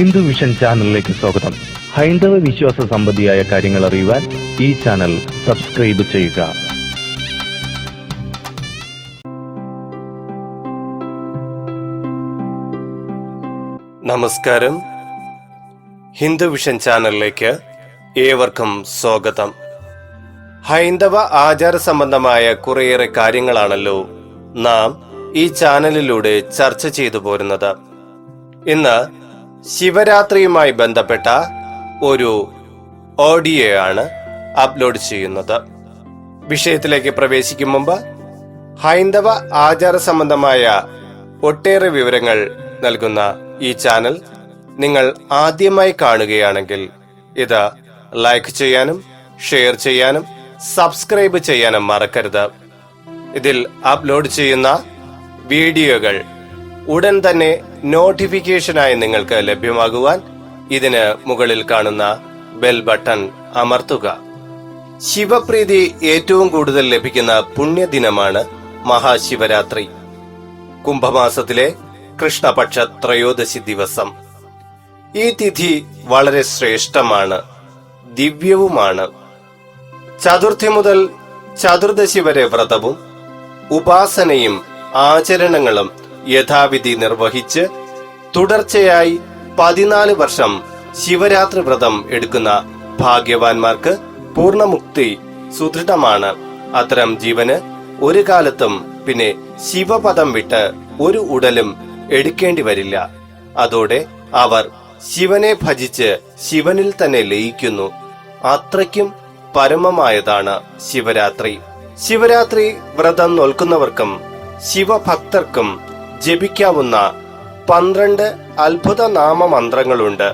Hindu vision ചാനലിലേക്ക് സ്വാഗതം. ഹൈന്ദവ വിശ്വാസ സംബന്ധിയായ കാര്യങ്ങൾ അറിയുവാൻ ഈ ചാനൽ സബ്സ്ക്രൈബ് ചെയ്യുക. നമസ്കാരം. ഹിന്ദു വിഷൻ ചാനലിലേക്ക് ഏവർക്കും സ്വാഗതം. ഹൈന്ദവ ആചാര സംബന്ധമായ കുറേയേറെ കാര്യങ്ങളാണല്ലോ നാം ഈ ചാനലിലൂടെ ചർച്ച ചെയ്തു പോരുന്നത്. ഇന്ന് ശിവരാത്രിയുമായി ബന്ധപ്പെട്ട ഒരു ഓഡിയോ ആണ് അപ്ലോഡ് ചെയ്യുന്നത്. വിഷയത്തിലേക്ക് പ്രവേശിക്കും മുമ്പ് ഹൈന്ദവ ആചാര സംബന്ധമായ ഒട്ടേറെ വിവരങ്ങൾ നൽകുന്ന ഈ ചാനൽ നിങ്ങൾ ആദ്യമായി കാണുകയാണെങ്കിൽ ഇത് ലൈക്ക് ചെയ്യാനും ഷെയർ ചെയ്യാനും സബ്സ്ക്രൈബ് ചെയ്യാനും മറക്കരുത്. ഇതിൽ അപ്ലോഡ് ചെയ്യുന്ന വീഡിയോകൾ ഉടൻ തന്നെ നോട്ടിഫിക്കേഷനായി നിങ്ങൾക്ക് ലഭ്യമാകുവാൻ ഇതിന് മുകളിൽ കാണുന്ന ബെൽ ബട്ടൺ അമർത്തുക. ശിവപ്രീതി ഏറ്റവും കൂടുതൽ ലഭിക്കുന്ന പുണ്യദിനമാണ് മഹാശിവരാത്രി. കുംഭമാസത്തിലെ കൃഷ്ണപക്ഷ ത്രയോദശി ദിവസം. ഈ തിഥി വളരെ ശ്രേഷ്ഠമാണ് ദിവ്യവുമാണ്. ചതുർത്ഥി മുതൽ ചതുർദശി വരെ വ്രതവും ഉപാസനയും ആചരണങ്ങളും യഥാവിധി നിർവഹിച്ച് തുടർച്ചയായി പതിനാല് വർഷം ശിവരാത്രി വ്രതം എടുക്കുന്ന ഭാഗ്യവാന്മാർക്ക് പൂർണമുക്തി സുദൃഢമാണ്. അത്തരം ജീവന് ഒരു കാലത്തും പിന്നെ ശിവപദം വിട്ട് ഒരു ഉടലും എടുക്കേണ്ടി വരില്ല. അതോടെ അവർ ശിവനെ ഭജിച്ച് ശിവനിൽ തന്നെ ലയിക്കുന്നു. അത്രയ്ക്കും പരമമായതാണ് ശിവരാത്രി. ശിവരാത്രി വ്രതം നോൽക്കുന്നവർക്കും ശിവഭക്തർക്കും ജപിക്കാവുന്ന പന്ത്രണ്ട് അത്ഭുത നാമമന്ത്രങ്ങളുണ്ട്.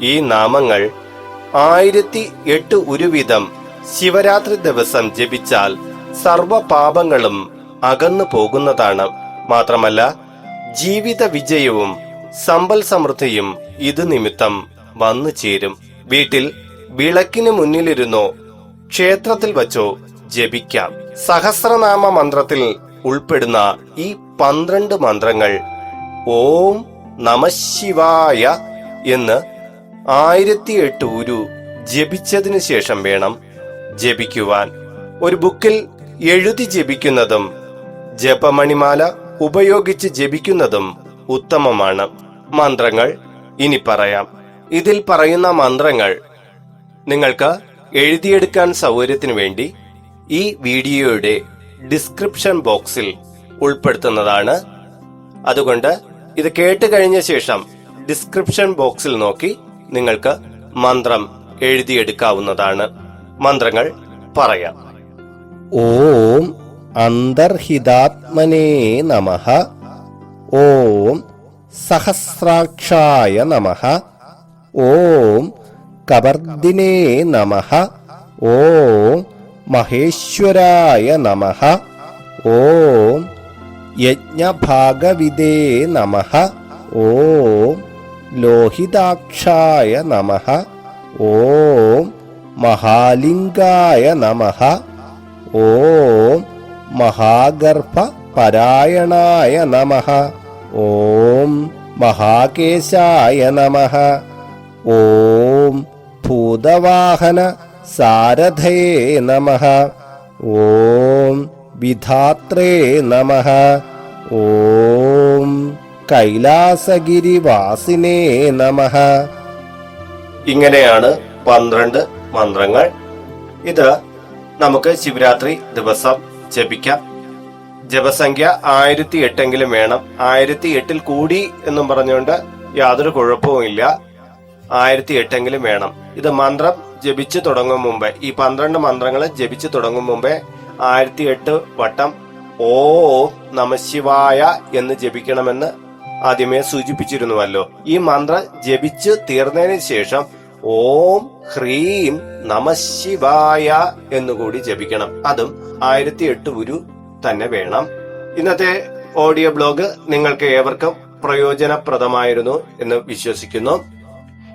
ഈ നാമങ്ങൾ ആയിരത്തി എട്ട് ഒരുവിധം ശിവരാത്രി ദിവസം ജപിച്ചാൽ സർവ പാപങ്ങളും അകന്നു പോകുന്നതാണ്. മാത്രമല്ല ജീവിത വിജയവും സമ്പൽ സമൃദ്ധിയും ഇത് നിമിത്തം വന്നു ചേരും. വീട്ടിൽ വിളക്കിന് മുന്നിലിരുന്നോ ക്ഷേത്രത്തിൽ വച്ചോ ജപിക്കാം. സഹസ്രനാമ മന്ത്രത്തിൽ ഉൾപ്പെടുന്ന ഈ പന്ത്രണ്ട് മന്ത്രങ്ങൾ. ഓം നമശിവായ എന്ന് ആയിരത്തി എട്ട് ഉരു ജപിച്ചതിനു ശേഷം വേണം ജപിക്കുവാൻ. ഒരു ബുക്കിൽ എഴുതി ജപിക്കുന്നതും ജപമണിമാല ഉപയോഗിച്ച് ജപിക്കുന്നതും ഉത്തമമാണ്. മന്ത്രങ്ങൾ ഇനി പറയാം. ഇതിൽ പറയുന്ന മന്ത്രങ്ങൾ നിങ്ങൾക്ക് എഴുതിയെടുക്കാൻ സൗകര്യത്തിനു വേണ്ടി ഈ വീഡിയോയുടെ ഡിസ്ക്രിപ്ഷൻ ബോക്സിൽ ഉൾപ്പെടുത്തുന്നതാണ്. അതുകൊണ്ട് ഇത് കേട്ട് കഴിഞ്ഞ ശേഷം ഡിസ്ക്രിപ്ഷൻ ബോക്സിൽ നോക്കി നിങ്ങൾക്ക് മന്ത്രം എഴുതിയെടുക്കാവുന്നതാണ്. മന്ത്രങ്ങൾ പറയാം. ഓം അന്തർഹിതാത്മനേ നമ. ഓം സഹസ്രാക്ഷായ നമ. ഓം കബർദിനേ നമ. ഓം മഹേശ്വരായ നമ. ഓം യജ്ഞഭാഗവിദേ നമ. ഓം ലോഹിതാക്ഷായ നമ. ഓം മഹാലിംഗായ നമ. ഓം മഹാഗർഭ പരായണായ നമ. ഓം മഹാകേശായ നമ. ഓം ഭൂതവാഹന സാരഥയേ നമ. ഓം വിധാത്രേ നമ. ഓം കൈലാസഗിരിവാസിനേ നമ. ഇങ്ങനെയാണ് പന്ത്രണ്ട് മന്ത്രങ്ങൾ. ഇത് നമുക്ക് ശിവരാത്രി ദിവസം ജപിക്കാം. ജപസംഖ്യ ആയിരത്തി എട്ടെങ്കിലും വേണം. ആയിരത്തി എട്ടിൽ കൂടി എന്നും പറഞ്ഞുകൊണ്ട് യാതൊരു കുഴപ്പവുമില്ല ആയിരത്തി എട്ടെങ്കിലും വേണം. ഇത് മന്ത്രം ജപിച്ചു തുടങ്ങും മുമ്പേ. ഈ പന്ത്രണ്ട് മന്ത്രങ്ങൾ ജപിച്ചു തുടങ്ങും മുമ്പേ ആയിരത്തി എട്ട് വട്ടം ഓ നമശിവായ എന്ന് ജപിക്കണമെന്ന് ആദ്യമേ സൂചിപ്പിച്ചിരുന്നുവല്ലോ. ഈ മന്ത്രം ജപിച്ച് തീർന്നതിന് ശേഷം ഓം ഹ്രീം നമശിവായ എന്നുകൂടി ജപിക്കണം. അതും ആയിരത്തി എട്ട് ഗുരു തന്നെ വേണം. ഇന്നത്തെ ഓഡിയോ ബ്ലോഗ് നിങ്ങൾക്ക് ഏവർക്കും പ്രയോജനപ്രദമായിരുന്നു എന്ന് വിശ്വസിക്കുന്നു.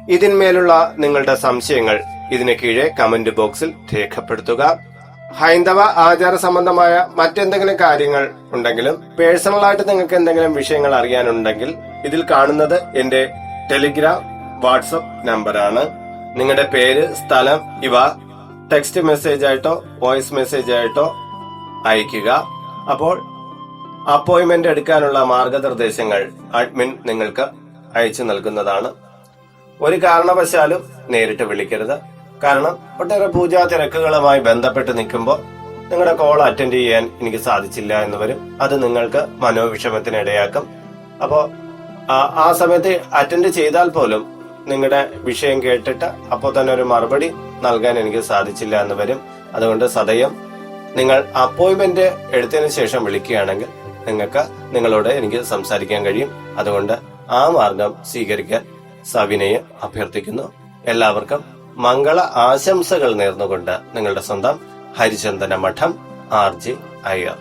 ഇതിന്മേലുള്ള നിങ്ങളുടെ സംശയങ്ങൾ ഇതിന് കീഴെ കമന്റ് ബോക്സിൽ രേഖപ്പെടുത്തുക. ഹൈന്ദവ ആചാര സംബന്ധമായ മറ്റെന്തെങ്കിലും കാര്യങ്ങൾ ഉണ്ടെങ്കിലും പേഴ്സണലായിട്ട് നിങ്ങൾക്ക് എന്തെങ്കിലും വിഷയങ്ങൾ അറിയാനുണ്ടെങ്കിൽ ഇതിൽ കാണുന്നത് എന്റെ ടെലിഗ്രാം വാട്സപ്പ് നമ്പറാണ് നിങ്ങളുടെ പേര് സ്ഥലം ഇവ ടെക്സ്റ്റ് മെസ്സേജ് ആയിട്ടോ വോയിസ് മെസ്സേജ് ആയിട്ടോ അയക്കുക അപ്പോൾ അപ്പോയിന്റ്മെന്റ് എടുക്കാനുള്ള മാർഗനിർദ്ദേശങ്ങൾ അഡ്മിൻ നിങ്ങൾക്ക് അയച്ചു നൽകുന്നതാണ്. ഒരു കാരണവശാലും നേരിട്ട് വിളിക്കരുത്. കാരണം ഒട്ടേറെ പൂജാ തിരക്കുകളുമായി ബന്ധപ്പെട്ട് നിൽക്കുമ്പോൾ നിങ്ങളുടെ കോൾ അറ്റൻഡ് ചെയ്യാൻ എനിക്ക് സാധിച്ചില്ല എന്ന് വരും. അത് നിങ്ങൾക്ക് മനോവിഷമത്തിന് ഇടയാക്കും അപ്പോൾ ആ സമയത്ത് അറ്റൻഡ് ചെയ്താൽ പോലും നിങ്ങളുടെ വിഷയം കേട്ടിട്ട് അപ്പോൾ തന്നെ ഒരു മറുപടി നൽകാൻ എനിക്ക് സാധിച്ചില്ല എന്ന് വരും. അതുകൊണ്ട് സദയം നിങ്ങൾ അപ്പോയിന്റ്മെന്റ് എടുത്തതിന് ശേഷം വിളിക്കുകയാണെങ്കിൽ നിങ്ങൾക്ക് നിങ്ങളോട് എനിക്ക് സംസാരിക്കാൻ കഴിയും. അതുകൊണ്ട് ആ മാർഗം സ്വീകരിക്കാൻ സവിനയെ അഭ്യർത്ഥിക്കുന്നു. എല്ലാവർക്കും മംഗള ആശംസകൾ നേർന്നുകൊണ്ട് നിങ്ങളുടെ സ്വന്തം ഹരിചന്ദന മഠം ആർ ജെ അയ്യർ.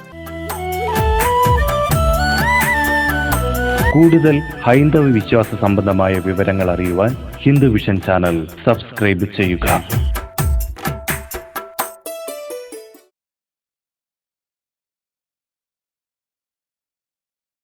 കൂടുതൽ ഹൈന്ദവ വിശ്വാസ സംബന്ധമായ വിവരങ്ങൾ അറിയുവാൻ ഹിന്ദു വിഷൻ ചാനൽ സബ്സ്ക്രൈബ് ചെയ്യുക.